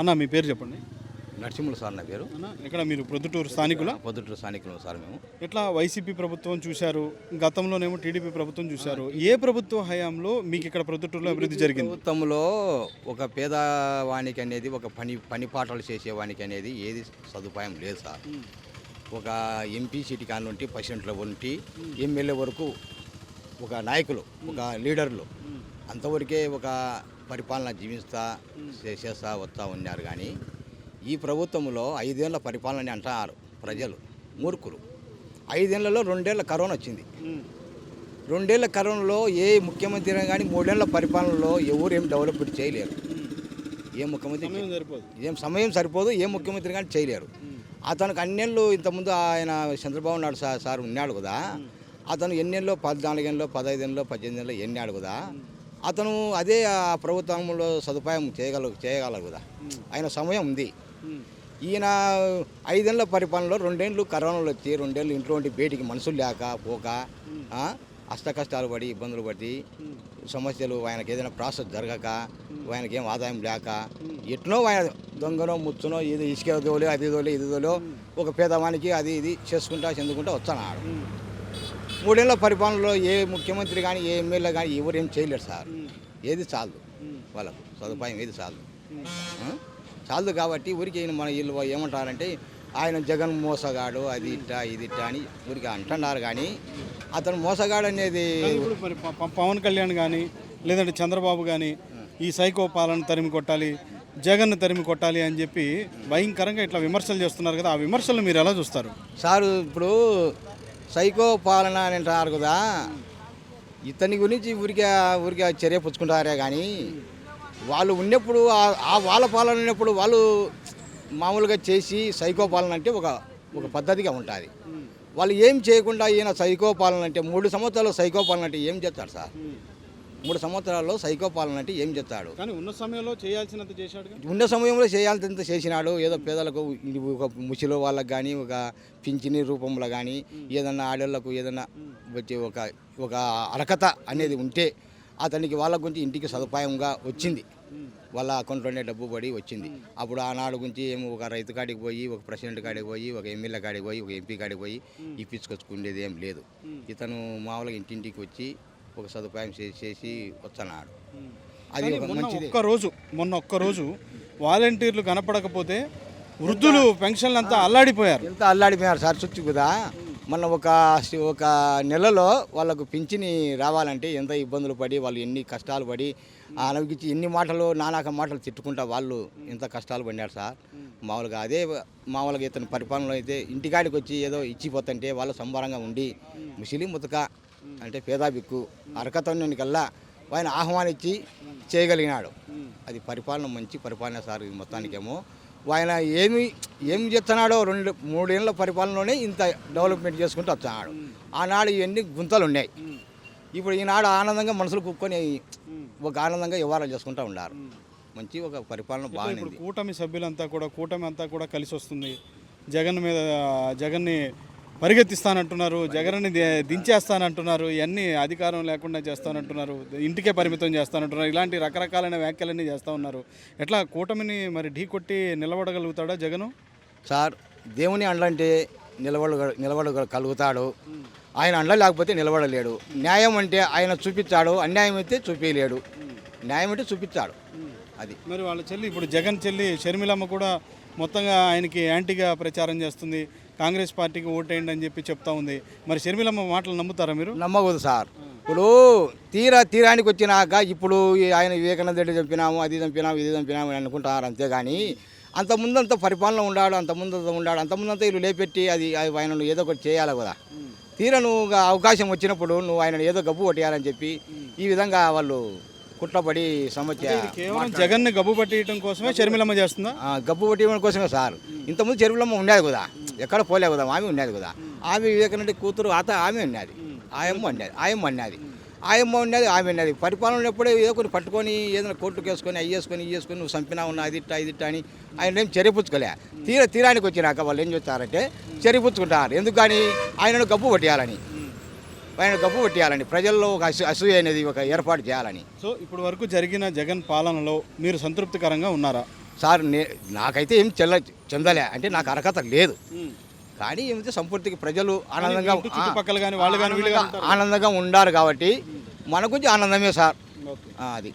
అన్న మీ పేరు చెప్పండి. నరసింహులు సార్ నా పేరు. అన్న ఇక్కడ మీరు ప్రొద్దుటూరు స్థానికుల? పొద్దుటూరు స్థానికులు సార్ మేము. ఎట్లా వైసీపీ ప్రభుత్వం చూశారు? గతంలోనేమో టీడీపీ ప్రభుత్వం చూశారు. ఏ ప్రభుత్వ హయాంలో మీకు ఇక్కడ ప్రొద్దుటూరులో అభివృద్ధి జరిగింది? ప్రభుత్వంలో ఒక పేదవానికి అనేది ఒక పని పని పాటలు చేసేవానికి అనేది ఏది సదుపాయం లేదు సార్. ఒక ఎంపీ సీటు కాని నుండి ప్రెసిడెంట్ల నుండి ఎమ్మెల్యే వరకు ఒక నాయకులు ఒక లీడర్లు. అంతవరకే ఒక పరిపాలన జీవిస్తా చే- చేస్తా వస్తూ ఉన్నారు కానీ ఈ ప్రభుత్వంలో ఐదేళ్ళ పరిపాలన అంటారు ప్రజలు మూర్ఖులు. ఐదేళ్ళలో రెండేళ్ళ కరోనా వచ్చింది. రెండేళ్ళ కరోనాలో ఏ ముఖ్యమంత్రి కానీ మూడేళ్ళ పరిపాలనలో ఎవరు ఏం డెవలప్మెంట్ చేయలేరు. ఏ ముఖ్యమంత్రి సమయం సరిపోదు. ఏం సమయం సరిపోదు ఏ ముఖ్యమంత్రి కానీ చేయలేరు. అతనికి అన్నేళ్ళు ఇంతకుముందు ఆయన చంద్రబాబు నాయుడు సార్ సార్ ఉన్నాడు కదా అతను ఎన్నేళ్ళు పద్నాలుగేళ్ళు పదహైదేళ్ళు పద్దెనిమిదిలో ఎన్నాడు కదా అతను అదే ఆ ప్రభుత్వంలో సదుపాయం చేయగల చేయగలరు కదా. ఆయన సమయం ఉంది. ఈయన ఐదేళ్ళ పరిపాలనలో రెండేళ్ళు కరోనాలు వచ్చి రెండేళ్ళు ఇంట్లో ఉండి బయటికి మనుషులు లేక పోక ఆ, అష్ట కష్టాలు పడి ఇబ్బందులు పడి సమస్యలు ఆయనకి ఏదైనా ప్రాసెస్ జరగక ఆయనకి ఏం ఆదాయం లేక ఎట్నో ఆయన దొంగనో ముచ్చునో ఇది ఇసుక దోలే అది దోలే ఇది దోలో ఒక పేదవానికి అది ఇది చేసుకుంటా చెందుకుంటా వచ్చాడు మూడేళ్ళ పరిపాలనలో ఏ ముఖ్యమంత్రి కానీ ఏ ఎమ్మెల్యే కానీ ఎవరు ఏం చేయలేరు సార్. ఏది చాలదు వాళ్ళకు. సదుపాయం ఏది చాలదు. ఆ? చాలదు కాబట్టి ఊరికి మన వీళ్ళు ఏమంటారంటే ఆయన జగన్ మోసగాడు అది ఇట్ట ఇది ఇట్ట అని ఊరికి అంటున్నారు కానీ అతను మోసగాడు అనేది ఇప్పుడు మరి ప- ప- పవన్ కళ్యాణ్ కానీ లేదంటే చంద్రబాబు కానీ ఈ సైకో పాలన తరిమి కొట్టాలి జగన్ తరిమి కొట్టాలి అని చెప్పి భయంకరంగా ఇట్లా విమర్శలు చేస్తున్నారు కదా ఆ విమర్శలు మీరు ఎలా చూస్తారు? సారు ఇప్పుడు సైకో పాలన అని అంటారు కదా. ఇతని గురించి ఊరికే ఊరికే చర్య పుచ్చుకుంటారే కానీ వాళ్ళు ఉన్నప్పుడు ఆ- వాళ్ళ పాలన ఉన్నప్పుడు వాళ్ళు మామూలుగా చేసి సైకో పాలన అంటే ఒక ఒక పద్ధతిగా ఉంటుంది. వాళ్ళు ఏం చేయకుండా ఈయన సైకో పాలన అంటే మూడు సంవత్సరాలు సైకో పాలన అంటే ఏం చేస్తారు సార్? మూడు సంవత్సరాల్లో సైకో పాలన అంటే ఏం చేస్తాడు కానీ ఉన్న సమయంలో చేయాల్సినంత చేశాడు ఉన్న సమయంలో చేయాల్సినంత చేసినాడు. ఏదో పేదలకు ఒక ముసిలో వాళ్ళకి కానీ ఒక పింఛని రూపంలో కానీ ఏదన్నా ఆడవాళ్ళకు ఏదన్నా వచ్చి ఒక ఒక అర్హత అనేది ఉంటే అతనికి వాళ్ళ గురించి ఇంటికి సదుపాయంగా వచ్చింది. వాళ్ళ అకౌంట్లోనే డబ్బు పడి వచ్చింది. అప్పుడు ఆనాడు గురించి ఏమో ఒక రైతు కాడికి పోయి ఒక ప్రెసిడెంట్ కాడికి పోయి ఒక ఎమ్మెల్యే కాడికి పోయి ఒక ఎంపీ కాడికి పోయి ఇప్పించుకొచ్చుకునేది ఏం లేదు. ఇతను మామూలుగా ఇంటింటికి వచ్చి ఒక సదుపాయం చేసి చేసి వస్తున్నాడు అది ఒక మంచిది. ఒక్క రోజు మొన్న ఒక్క రోజు వాలంటీర్లు కనపడకపోతే వృద్ధులు పెన్షన్లు అంతా అల్లాడిపోయారు. ఎంత అల్లాడిపోయారు సార్ చుట్టూ కదా. మొన్న ఒక ఒక నెలలో వాళ్ళకు పింఛని రావాలంటే ఎంత ఇబ్బందులు పడి వాళ్ళు ఎన్ని కష్టాలు పడి అనవికి ఎన్ని మాటలు నానాక మాటలు తిట్టుకుంటా వాళ్ళు ఎంత కష్టాలు పడినారు సార్. మామూలుగా అదే మామూలుగా ఇతని పరిపాలనలో అయితే ఇంటికాడికి వచ్చి ఏదో ఇచ్చిపోతుంటే వాళ్ళు సంబరంగా ఉండి ముసిలి ముతక అంటే పేదాబిక్కు అరకతోని కల్లా ఆయన ఆహ్వానించి చేయగలిగినాడు. అది పరిపాలన మంచి పరిపాలన సార్ ఇది మొత్తానికేమో. ఆయన ఏమి ఏమి చెప్తున్నాడో రెండు మూడేళ్ళ పరిపాలనలోనే ఇంత డెవలప్మెంట్ చేసుకుంటూ వస్తున్నాడు. ఆనాడు ఇవన్నీ గుంతలు ఉన్నాయి ఇప్పుడు ఈనాడు ఆనందంగా మనుషులు కుక్కొని ఒక ఆనందంగా వ్యవహారాలు చేసుకుంటూ ఉన్నారు. మంచి ఒక పరిపాలన బాగుంది. కూటమి సభ్యులంతా కూడా కూటమి అంతా కూడా కలిసి వస్తుంది జగన్ మీద జగన్ని పరిగెత్తిస్తానంటున్నారు జగన్ని దించేస్తానంటున్నారు ఇవన్నీ అధికారం లేకుండా చేస్తానంటున్నారు ఇంటికే పరిమితం చేస్తానంటున్నారు ఇలాంటి రకరకాలైన వ్యాఖ్యలన్నీ చేస్తూ ఉన్నారు. ఎట్లా కూటమిని మరి ఢీ కొట్టి నిలబడగలుగుతాడా జగను? సార్ దేవుని అండ్లంటే నిలబడ నిలబడగలుగుతాడు ఆయన అండ లేకపోతే నిలబడలేడు. న్యాయం అంటే ఆయన చూపించాడు అన్యాయం అయితే చూపించలేడు న్యాయం అంటే చూపించాడు అది. మరి వాళ్ళ చెల్లి ఇప్పుడు జగన్ చెల్లి షర్మిలమ్మ కూడా మొత్తంగా ఆయనకి యాంటీగా ప్రచారం చేస్తుంది. కాంగ్రెస్ పార్టీకి ఓటేయండి అని చెప్పి చెప్తా ఉంది. మరి షర్మిలమ్మ మాటలు నమ్ముతారా మీరు? నమ్మకూడదు సార్. ఇప్పుడు తీరా తీరానికి వచ్చినాక ఇప్పుడు ఆయన వివేకానంద రెడ్డి చంపినాము అది చంపినాము ఇది చంపినాము అని అనుకుంటారు అంతేగాని అంత ముందంత పరిపాలన ఉండాడు అంత ముందంత ఉండాడు అంత ముందంతా వీళ్ళు లేపెట్టి అది ఆయన ఏదో ఒకటి చేయాలి కదా. తీరా నువ్వు అవకాశం వచ్చినప్పుడు నువ్వు ఆయన ఏదో గబ్బు కొట్టేయాలని చెప్పి ఈ విధంగా వాళ్ళు కుట్రపడి సమస్య కేవలం జగన్ని గబ్బు పట్టేయడం కోసమే షర్మిలమ్మ చేస్తుందా? గబ్బు కొట్టేయడం కోసమే సార్. ఇంతకుముందు చెరువులమ్మ ఉండేది కదా. ఎక్కడ పోలే కదా ఆమె ఉండేది కదా. ఆమె వివేకానంద కూతురు అత ఆమె ఉన్నది ఆయమ్మ ఉండేది ఆయమ్మ ఉన్నది ఆయమ్మ ఉన్నది ఆమె ఉన్నది పరిపాలన ఉన్నప్పుడే ఏదో కొన్ని పట్టుకొని ఏదైనా కోర్టుకు వేసుకొని అవి వేసుకొని ఇవి వేసుకొని నువ్వు చంపినా ఉన్నా అది ఇట్టా ఇది ఇట్టా అని ఆయన ఏం చెరిపుచ్చుకోలే తీర తీరానికి వచ్చినాక వాళ్ళు ఏం చేస్తారంటే చెరిపుచ్చుకుంటారు ఎందుకు కానీ ఆయనను గబ్బు కొట్టేయాలని ఆయన గబ్బు కొట్టేయాలని ప్రజల్లో ఒక అసూ అసూయ అనేది ఒక ఏర్పాటు చేయాలని. సో ఇప్పుడు వరకు జరిగిన జగన్ పాలనలో మీరు సంతృప్తికరంగా ఉన్నారా? సార్ నే నాకైతే ఏం చెల్ల చెందలే. అంటే నాకు అర్హత లేదు. కానీ ఏమిటి సంపూర్తికి ప్రజలు ఆనందంగా చుట్టుపక్కల కానీ వాళ్ళు కానీ ఆనందంగా- ఉండారు కాబట్టి మనకు ఆనందమే సార్. అది.